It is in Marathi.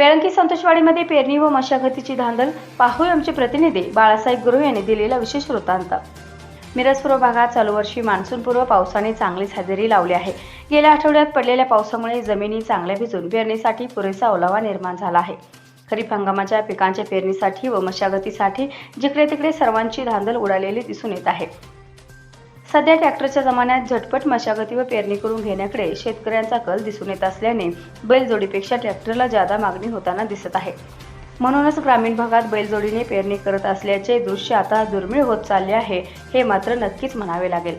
बेळंकी संतोषवाडीमध्ये पेरणी व मशागतीची धांदल पाहूया आमचे प्रतिनिधी बाळासाहेब गुरु यांनी दिलेला विशेष वृत्तांत. मिरजपूर्व भागात चालू वर्षी मान्सूनपूर्व पावसाने चांगलीच हजेरी लावली आहे. गेल्या आठवड्यात पडलेल्या पावसामुळे जमिनी चांगल्या भिजून पेरणीसाठी पुरेसा ओलावा निर्माण झाला आहे. खरीप हंगामाच्या पिकांच्या पेरणीसाठी व मशागतीसाठी जिकडे तिकडे सर्वांची धांदल उडालेली दिसून येत आहे. सध्या ट्रॅक्टरच्या जमान्यात झटपट मशागती व पेरणी करून घेण्याकडे शेतकऱ्यांचा कल दिसून येत असल्याने बैलजोडीपेक्षा ट्रॅक्टरला जादा मागणी होताना दिसत आहे. म्हणूनच ग्रामीण भागात बैलजोडीने पेरणी करत असल्याचे दृश्य आता दुर्मिळ होत चालले आहे हे मात्र नक्कीच म्हणावे लागेल.